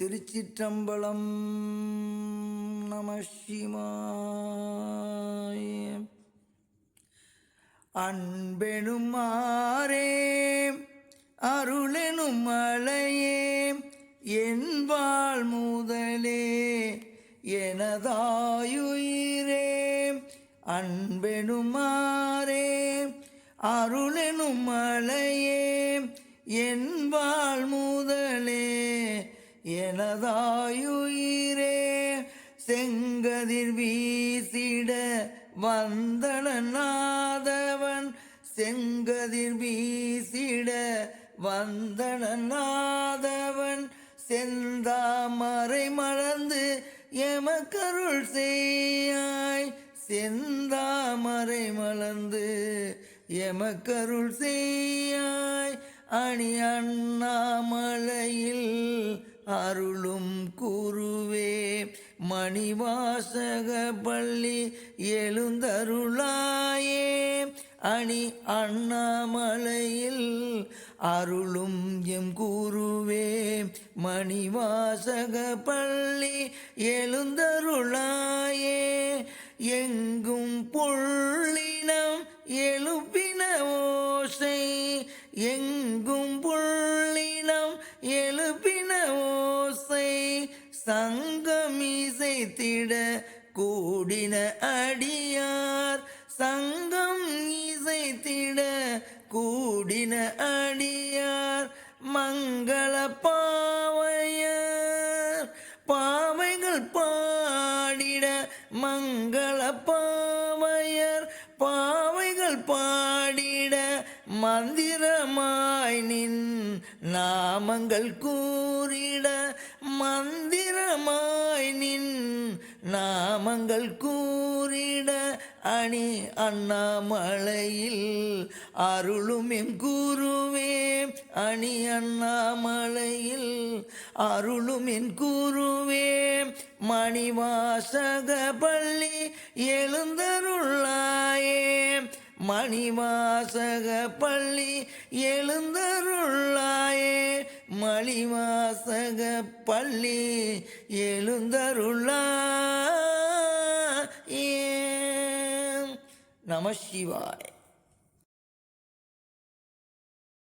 திருச்சிற்றம்பலம் நம சிவாய. அன்பெனும் ஆரே அருளெனும் மலையே என் வாழ் முதலே எனதாயுயிரே. அன்பெனும் ஆரே அருளெனும் மலையே என் வாழ் எனதாயுயிரே செங்கதிர் வீசிட வந்தனநாதவன் செங்கதிர் வீசிட வந்தனநாதவன் செந்தாமரை மறந்து எமக்கருள் செய்யாய் செந்தாமரை மலர்ந்து எமக்கருள் செய்யாய் அணி அண்ணாமலையில் அருளும் குருவே மணிவாசக பள்ளி எழுந்தருளாயே. அணி அண்ணாமலையில் அருளும் எம் கூறுவே மணிவாசக பள்ளி எழுந்தருளாயே. எங்கும் புள்ளினம் எழுப்பின ஓசை எங்கும் புள்ளினம் சங்கமிசை திட கூடின அடியார். சங்கம் இசை திட கூடின அடியார். மங்கள பாவையர். பாவைகள் பாடிட மங்கள பாவையர். பாவைகள் பாடிட மந்திரமாய் நின் நாமங்கள் கூறிட மந்த நாமங்கள் கூறிட அணி அண்ணாமலையில் அருளும் என் குருவே. அணி அண்ணாமலையில் அருளும் என் குருவே. மணிவாசக பள்ளி எழுந்தருளாயே. மணிவாசக பள்ளி எழுந்தருளாயே. மணிவாசக பள்ளி எழுந்தருளாயே நம சிவாய்